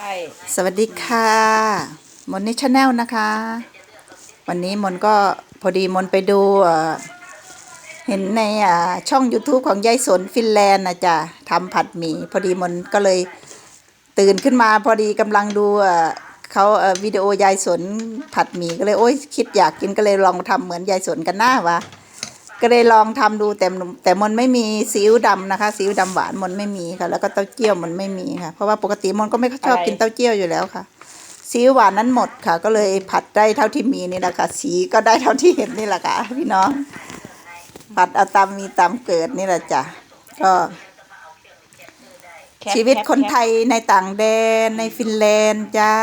ใช่สวัสดีค่ะ มนนี่ชาแนลนะคะ วันนี้มนก็พอดีมนไปดูเห็นในช่อง YouTube ของยายสนฟินแลนด์นะจ๊ะทำผัดหมี่พอดีมนก็เลยตื่นขึ้นมาพอดีกำลังดูเขาวิดีโอยายสนผัดหมี่ก็เลยโอ๊ยคิดอยากกินก็เลยลองทำเหมือนยายสนกันหน้าวะ ก็เลยลองทำดูแต่แต่มนไม่มีซีอิ๊วดำนะคะซีอิ๊วดำหวานมนไม่มีค่ะ แล้วก็เต้าเจี้ยวมนไม่มีค่ะ เพราะว่าปกติมนก็ไม่ค่อยชอบกินเต้าเจี้ยวอยู่แล้วค่ะซีอิ๊วหวานนั้นหมดค่ะ ก็เลยผัดได้เท่าที่มีนี่แหละค่ะ สีก็ได้เท่าที่เห็นนี่แหละค่ะ พี่น้อง ผัดเอาตามมีตามเกิดนี่แหละจ้ะก็แคปชีวิตแคปคนแปไทยในต่างแดนในฟินแลนด์จ้า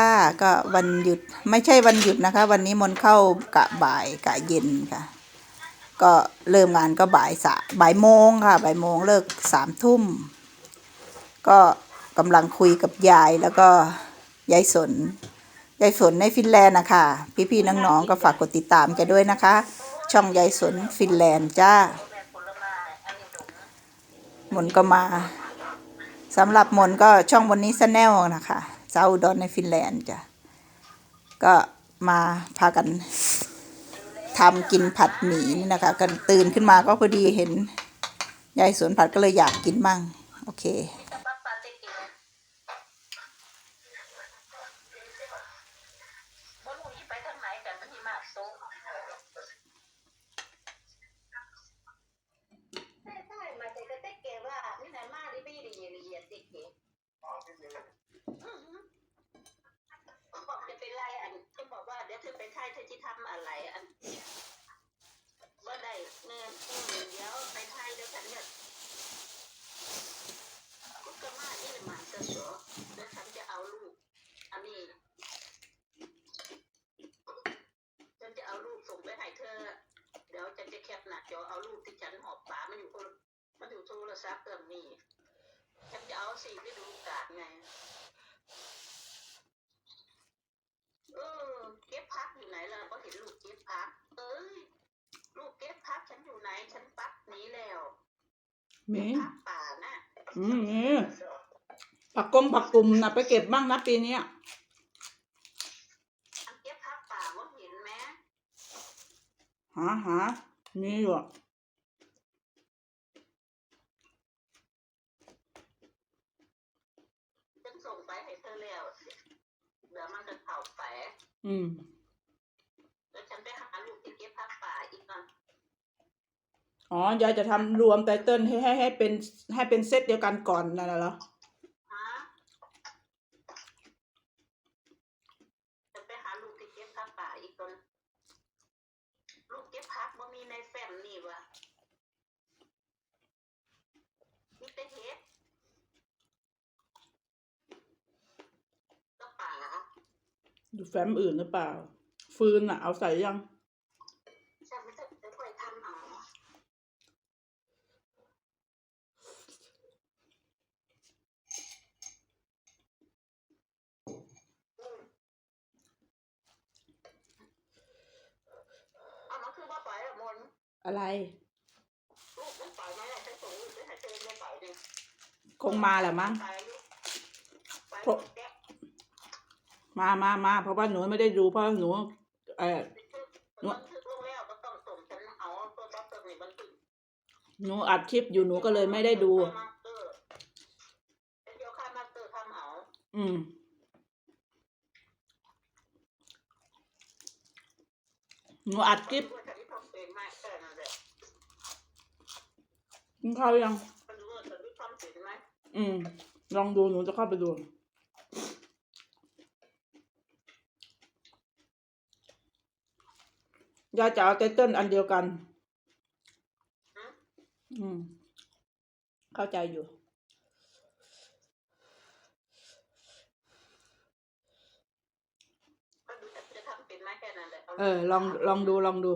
ก็วันหยุดไม่ใช่วันหยุดนะคะ วันนี้มนเข้ากะบ่ายกะเย็นค่ะ ก็เริ่มงานก็บ่ายสาบ่ายโมงค่ะบ่ายโมงเลิกสามทุ่ม ก็กำลังคุยกับยายแล้วก็ยายสนยายสนในฟินแลนด์นะคะ พี่ๆน้องๆก็ฝากกดติดตามแกด้วยนะคะ ช่องยายสนฟินแลนด์จ้ามนก็มาสำหรับมนก็ช่องบนนี้สแนลนะคะซาอุดอนในฟินแลนด์จ้ะก็มาพากัน ทำกินผัดหมี่นี่นะคะกันตื่นขึ้นมาก็พอดีเห็นยายสวนผัดก็เลยอยากกินมั่งโอเคบ่รู้สิไปทางโอเกอือหือบอกจะเป็นไรอันจะบอกว่าเดี๋ยวเธอไปไทยเธอจะทำอะไรอันบ่ได้เงินอืมเดี๋ยวไปไทยเดี๋ยวฉันเนี่ยกุกกะมานี่มัน จะสอเดี๋ยวฉันจะเอาลูก อันนี้ ฉันจะเอารูปส่งไปให้เธอ เดี๋ยวฉันจะแคปหน้าจอเอารูปที่ฉันหอบป๋ามันอยู่คนมันอยู่โทรศัพท์เครื่องนี้ ฉันจะเอาสี่ฤดูกาลไงเออเก็บพักอยู่ไหนล่ะก็เห็นลูกเก็บพัก เอ้ย ลูกเก็บพักฉันอยู่ไหน ฉันปักหนี้แล้วมีพักป่าน่ะ อืมมี ผักกงผักกลุ่มนะไปเก็บบ้างนะปีเนี้ยอันเก็บพักป่าว่าเห็นไหมหาหามีอยู่อะฉันส่งไปให้เธอแล้วเดี๋ยวมันจะเผาแฝอืมแล้วฉันไปหาลูกที่เก็บพักป่าอีกนะอ๋อยายจะทำรวมไตเติ้ลให้ให้ให้เป็นให้เป็นเซตเดียวกันก่อนนั่นน่ะเหรอ ฮะฉันไปหาลูกที่เก็บพักป่าอีกคนลูกเก็บพักบ่มีในแฟ้มนี่วะมีแต่เห็ดก็ป่า อยู่แฟ้มอื่นหรือเปล่า ฟืนอะ เอาใส่ยังฉันไม่จะจะค่อยทำเอาเอามันคือว่าไปอะมนอะไร ลูกมันไปไหมอะฉันส่งลูกไปหาเธอไม่ไปดิคงมาแหละมั้งไปลูกไปเพราะแกะ มามามาเพราะว่าหนูไม่ได้ดูเพราะหนู เออหนูหนูอัดคลิปอยู่หนูก็เลยไม่ได้ดู อืมหนูอัดคลิปกินข้าวยัง อืม ลองดูหนูจะเข้าไปดู ยายจะเอาไตเติ้ลอันเดียวกัน อืม เข้าใจอยู่ก็ดูฉันจะทำเป็นไหมแค่นั้นแหละเออ ลองลองดูลองดู